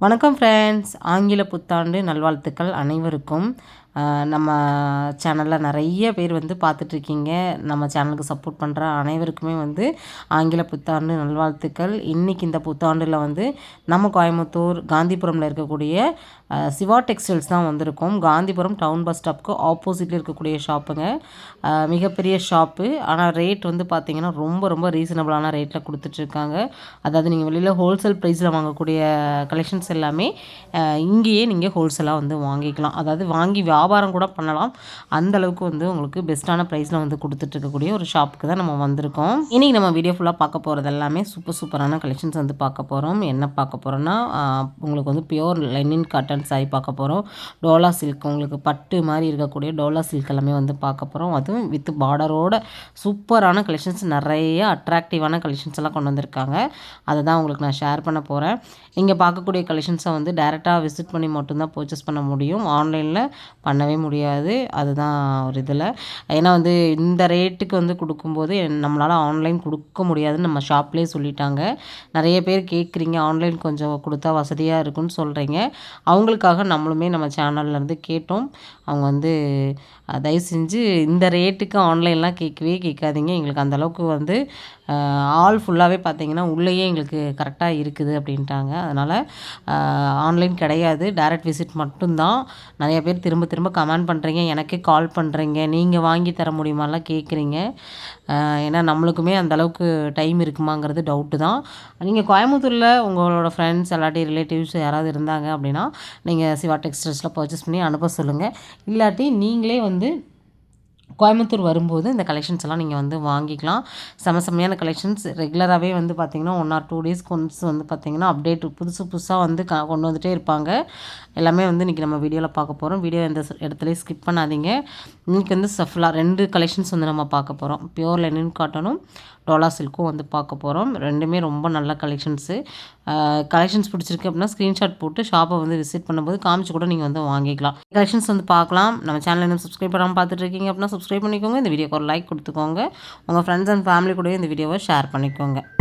வணக்கம் ஃப்ரெண்ட்ஸ் ஆங்கில புத்தாண்டு நல்வாழ்த்துக்கள் அனைவருக்கும். நம்ம சேனலில் நிறைய பேர் வந்து பார்த்துட்ருக்கீங்க. நம்ம சேனலுக்கு சப்போர்ட் பண்ணுற அனைவருக்குமே வந்து ஆங்கில புத்தாண்டு நல்வாழ்த்துக்கள். இன்றைக்கி இந்த புத்தாண்டில் வந்து நம்ம கோயம்புத்தூர் காந்திபுரமில் இருக்கக்கூடிய சிவா டெக்ஸ்டைல்ஸ் தான் வந்திருக்கோம். காந்திபுரம் டவுன் பஸ் ஸ்டாப்புக்கு ஆப்போசிட்டில் இருக்கக்கூடிய ஷாப்புங்க. மிகப்பெரிய ஷாப்பு. ஆனால் ரேட் வந்து பார்த்திங்கன்னா ரொம்ப ரொம்ப ரீசனபிளான ரேட்டில் கொடுத்துட்ருக்காங்க. அதாவது நீங்கள் வெளியில் ஹோல்சேல் ப்ரைஸில் வாங்கக்கூடிய கலெக்ஷன்ஸ் எல்லாமே இங்கேயே நீங்கள் ஹோல்சேலாக வந்து வாங்கிக்கலாம். அதாவது வாங்கி வியாபாரம் வியாபாரம் கூட பண்ணலாம். அந்த அளவுக்கு வந்து உங்களுக்கு பெஸ்ட்டான ப்ரைஸில் வந்து கொடுத்துட்ருக்கக்கூடிய ஒரு ஷாப்புக்கு தான் நம்ம வந்திருக்கோம். இன்றைக்கி நம்ம வீடியோ ஃபுல்லாக பார்க்க போகிறது எல்லாமே சூப்பர் சூப்பரான கலெக்ஷன்ஸ் வந்து பார்க்க போகிறோம் என்ன பார்க்க போகிறோன்னா உங்களுக்கு வந்து பியோர் லெனின் காட்டன் சாரி பார்க்க போகிறோம் டோலா சில்க் உங்களுக்கு பட்டு மாதிரி இருக்கக்கூடிய டோலா சில்க் எல்லாமே வந்து பார்க்க போகிறோம் அதுவும் வித் பார்டரோட சூப்பரான கலெக்ஷன்ஸ் நிறைய அட்ராக்டிவான கலெக்ஷன்ஸ் எல்லாம் கொண்டு வந்திருக்காங்க. அதை தான் உங்களுக்கு நான் ஷேர் பண்ண போகிறேன் இங்கே பார்க்கக்கூடிய கலெக்ஷன்ஸை வந்து டேரெக்டாக விசிட் பண்ணி மட்டும்தான் பர்ச்சேஸ் பண்ண முடியும். ஆன்லைனில் பண்ணவே முடியாது. அதுதான் ஒரு இதில். ஏன்னா வந்து இந்த ரேட்டுக்கு வந்து கொடுக்கும்போது நம்மளால் ஆன்லைன் கொடுக்க முடியாதுன்னு நம்ம ஷாப்லேயே சொல்லிட்டாங்க. நிறைய பேர் கேட்குறீங்க ஆன்லைன் கொஞ்சம் கொடுத்தா வசதியாக இருக்குன்னு சொல்கிறீங்க அவங்களுக்காக நம்மளுமே நம்ம சேனல்லேருந்து கேட்டோம். அவங்க வந்து தயவு செஞ்சு இந்த ரேட்டுக்கு ஆன்லைன்லாம் கேட்கவே கேட்காதீங்க. எங்களுக்கு அந்தளவுக்கு வந்து ஆல் ஃபுல்லாகவே பார்த்தீங்கன்னா உள்ளேயே எங்களுக்கு கரெக்டாக இருக்குது அப்படின்ட்டாங்க. அதனால் ஆன்லைன் கிடையாது. டேரக்ட் விசிட் மட்டும்தான். நிறைய பேர் திரும்ப திரும்ப கமெண்ட் பண்ணுறீங்க எனக்கே கால் பண்ணுறீங்க நீங்கள் வாங்கி தர முடியுமாலாம் கேட்குறீங்க. ஏன்னா நம்மளுக்குமே அந்தளவுக்கு டைம் இருக்குமாங்கிறது டவுட்டு தான். நீங்கள் கோயம்புத்தூரில் உங்களோட ஃப்ரெண்ட்ஸ் எல்லாட்டி ரிலேட்டிவ்ஸ் யாராவது இருந்தாங்க அப்படின்னா நீங்கள் சிவா டெக்ஸ்டைல்ஸில் பர்ச்சேஸ் பண்ணி அனுப்ப சொல்லுங்கள் இல்லாட்டி நீங்களே வந்து கோயம்புத்தூர் வரும்போது இந்த கலெக்ஷன்ஸ் எல்லாம் நீங்கள் வந்து வாங்கிக்கலாம். செம செம்மையான கலெக்ஷன்ஸ் ரெகுலராகவே வந்து பார்த்திங்கன்னா ஒன் ஆர் டூ டேஸ் கொண்டு வந்து பார்த்திங்கன்னா அப்டேட் புதுசு புதுசாக வந்து க கொண்டு வந்துகிட்டே இருப்பாங்க. எல்லாமே வந்து இன்றைக்கி நம்ம வீடியோவில் பார்க்க போகிறோம் வீடியோ எந்த இடத்துலையும் ஸ்கிப் பண்ணாதீங்க. இன்றைக்கி வந்து சஃப்லா ரெண்டு கலெக்ஷன்ஸ் வந்து நம்ம பார்க்க போகிறோம் பியூர் லெனின் காட்டனும் டோலா சில்க்கும் வந்து பார்க்க போகிறோம் ரெண்டுமே ரொம்ப நல்ல கலெக்ஷன்ஸு கலெக்ஷன்ஸ் பிடிச்சிருக்கு அப்படின்னா ஸ்க்ரீன்ஷாட் போட்டு ஷாப்பை வந்து விசிட் பண்ணும்போது காமிச்சு கூட நீங்கள் வந்து வாங்கிக்கலாம். கலெக்ஷன்ஸ் வந்து பார்க்கலாம். நம்ம சேனல் இன்னும் சப்ஸ்கிரைப் பண்ணாமல் பார்த்துட்டு இருக்கீங்க அப்படின்னா சப்ஸ்கிரைப் பண்ணிக்கோங்க. இந்த வீடியோக்கு ஒரு லைக் கொடுத்துக்கோங்க. உங்கள் ஃப்ரெண்ட்ஸ் அண்ட் ஃபேமிலி கூடயும் இந்த வீடியோவை ஷேர் பண்ணிக்கோங்க.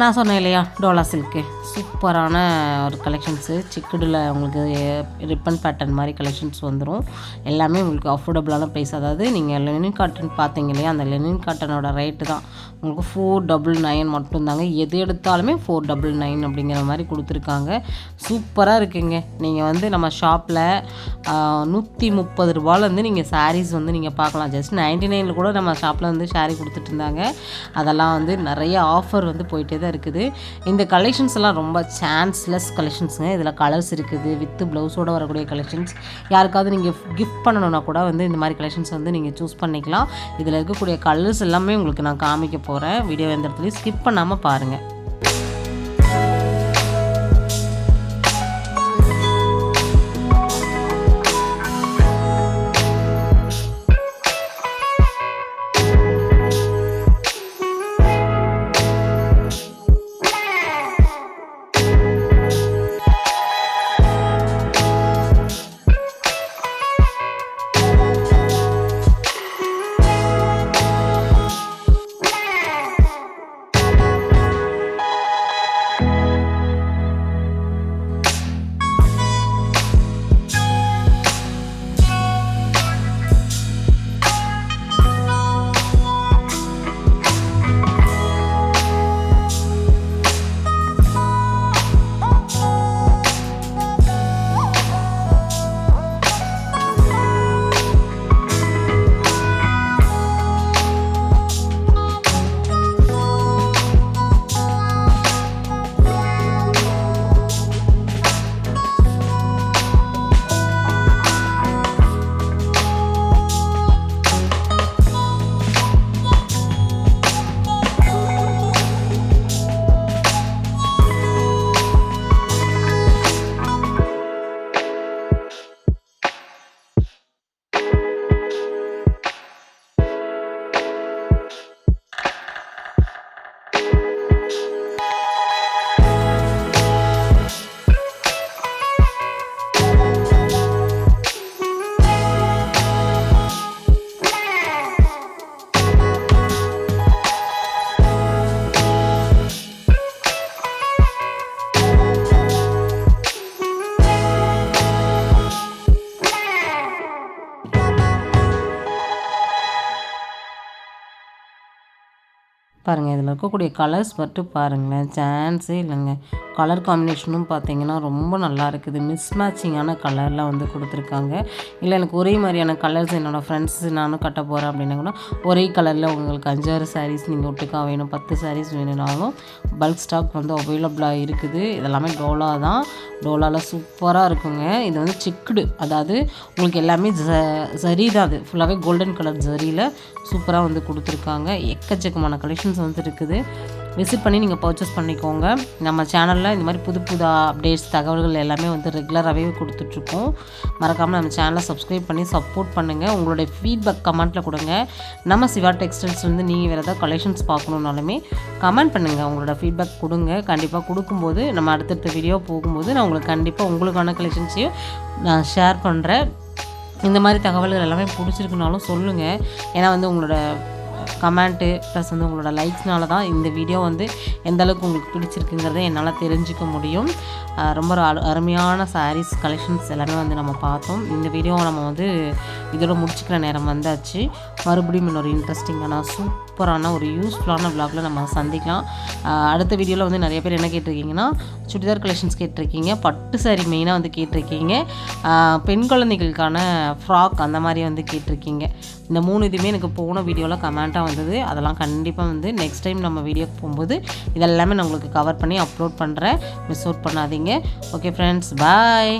நான் சொன்னேன் இல்லையா டோலா சில்க்கு. சூப்பரான ஒரு கலெக்ஷன்ஸு சிக்குடில் உங்களுக்கு ரிப்பன் பேட்டர்ன் மாதிரி கலெக்ஷன்ஸ் வந்துடும் எல்லாமே உங்களுக்கு அஃபோர்டபுளான ப்ரைஸ் அதாவது நீங்கள் லெனின் காட்டன் பார்த்தீங்க இல்லையா? அந்த லெனின் காட்டனோட ரேட்டு தான். உங்களுக்கு ஃபோர் டபுள் நைன் மட்டும்தாங்க. எது எடுத்தாலுமே ஃபோர் டபுள் நைன் அப்படிங்கிற மாதிரி கொடுத்துருக்காங்க. சூப்பராக இருக்குங்க. நீங்கள் வந்து நம்ம ஷாப்பில் நூற்றி முப்பது ரூபாயிலேருந்து நீங்கள் சாரீஸ் வந்து நீங்கள் பார்க்கலாம். ஜஸ்ட் நைன்டி நைனில் கூட நம்ம ஷாப்பில் வந்து ஷாரி கொடுத்துட்டு இருந்தாங்க. அதெல்லாம் வந்து நிறைய ஆஃபர் வந்து போயிட்டே தான் இருக்குது. இந்த கலெக்ஷன்ஸ் எல்லாம் ரொம்ப சான்ஸ்லெஸ் கலெக்ஷன்ஸுங்க இதில் கலர்ஸ் இருக்குது வித்து ப்ளவுஸோடு வரக்கூடிய கலெக்ஷன்ஸ் யாருக்காவது நீங்கள் கிஃப்ட் பண்ணணுன்னா கூட வந்து இந்த மாதிரி கலெக்ஷன்ஸ் வந்து நீங்கள் சூஸ் பண்ணிக்கலாம். இதில் இருக்கக்கூடிய கலர்ஸ் எல்லாமே உங்களுக்கு நான் காமிக்க போகிறேன் வீடியோ எந்த இடத்துலையும் ஸ்கிப் பண்ணாமல் பாருங்கள் பாருங்கள் இதில் இருக்கக்கூடிய கலர்ஸ் மட்டும் பாருங்களேன். சான்ஸே இல்லைங்க. கலர் காம்பினேஷனும் பார்த்தீங்கன்னா ரொம்ப நல்லா இருக்குது. மிஸ் மேட்சிங்கான கலரில் வந்து கொடுத்துருக்காங்க. இல்லை எனக்கு ஒரே மாதிரியான கலர்ஸ் என்னோடய ஃப்ரெண்ட்ஸ் நானும் கட்ட போகிறேன் அப்படின்னா கூட ஒரே கலரில் உங்களுக்கு அஞ்சாறு சாரீஸ் நீங்கள் ஒட்டுக்கா வேணும். பத்து சாரீஸ் வேணும்னாலும் பல்க் ஸ்டாக் வந்து அவைலபிளாக இருக்குது. இதெல்லாமே டோலா தான். டோலாவில் சூப்பராக இருக்குங்க. இது வந்து சிக்குடு அதாவது உங்களுக்கு எல்லாமே ஜ ஜரி தான் அது. ஃபுல்லாகவே கோல்டன் கலர் ஜரியில் சூப்பராக வந்து கொடுத்துருக்காங்க. எக்கச்சக்கமான கலெக்ஷன்ஸ் வந்து இருக்குது விசிட் பண்ணி நீங்கள் பர்ச்சேஸ் பண்ணிக்கோங்க. நம்ம சேனலில் இந்த மாதிரி புது புது அப்டேட்ஸ் தகவல்கள் எல்லாமே வந்து ரெகுலராகவே கொடுத்துட்ருக்கோம். மறக்காமல் நம்ம சேனலை சப்ஸ்கிரைப் பண்ணி சப்போர்ட் பண்ணுங்கள் உங்களுடைய ஃபீட்பேக் கமெண்ட்டில் கொடுங்க. நம்ம சிவா டெக்ஸ்டைல்ஸ்லேருந்து நீங்கள் வேறு ஏதாவது கலெக்ஷன்ஸ் பார்க்கணுன்னாலுமே கமெண்ட் பண்ணுங்கள் உங்களோட ஃபீட்பேக் கொடுங்க. கண்டிப்பாக கொடுக்கும்போது நம்ம அடுத்தடுத்த வீடியோ போகும்போது நான் உங்களுக்கு கண்டிப்பாக உங்களுக்கான கலெக்ஷன்ஸையும் நான் ஷேர் பண்ணுறேன் இந்த மாதிரி தகவல்கள் எல்லாமே பிடிச்சிருக்குனாலும் சொல்லுங்கள் ஏன்னா வந்து உங்களோட கமெண்ட்டு ப்ளஸ் வந்து உங்களோட லைக்ஸ்னால தான் இந்த வீடியோ வந்து எந்த அளவுக்கு உங்களுக்கு பிடிச்சிருக்குங்கிறத என்னால் தெரிஞ்சுக்க முடியும். ரொம்ப அரு- அருமையான சாரீஸ் கலெக்ஷன்ஸ் எல்லாமே வந்து நம்ம பார்த்தோம். இந்த வீடியோவை நம்ம வந்து இதோட முடிச்சுக்கிற நேரம் வந்தாச்சு. மறுபடியும் இன்னொரு இன்ட்ரெஸ்டிங்கான சூப்பரான ஒரு யூஸ்ஃபுல்லான விளாகில் நம்ம சந்திக்கலாம். அடுத்த வீடியோவில் வந்து நிறைய பேர் என்ன கேட்டிருக்கீங்கன்னா சுடிதார் கலெக்ஷன்ஸ் கேட்டிருக்கீங்க. பட்டு சாரி மெயினாக வந்து கேட்டிருக்கீங்க. பெண் குழந்தைகளுக்கான ஃப்ராக் அந்த மாதிரி வந்து கேட்டிருக்கீங்க. இந்த மூணு இதுவுமே எனக்கு போன வீடியோவில் கமெண்ட்டாக வந்தது. அதெல்லாம் கண்டிப்பாக வந்து நெக்ஸ்ட் டைம் நம்ம வீடியோக்கு போகும்போது இதெல்லாமே நான் உங்களுக்கு கவர் பண்ணி அப்லோட் பண்ணுறேன் மிஸ் அவுட் பண்ணாதீங்க. Okay friends bye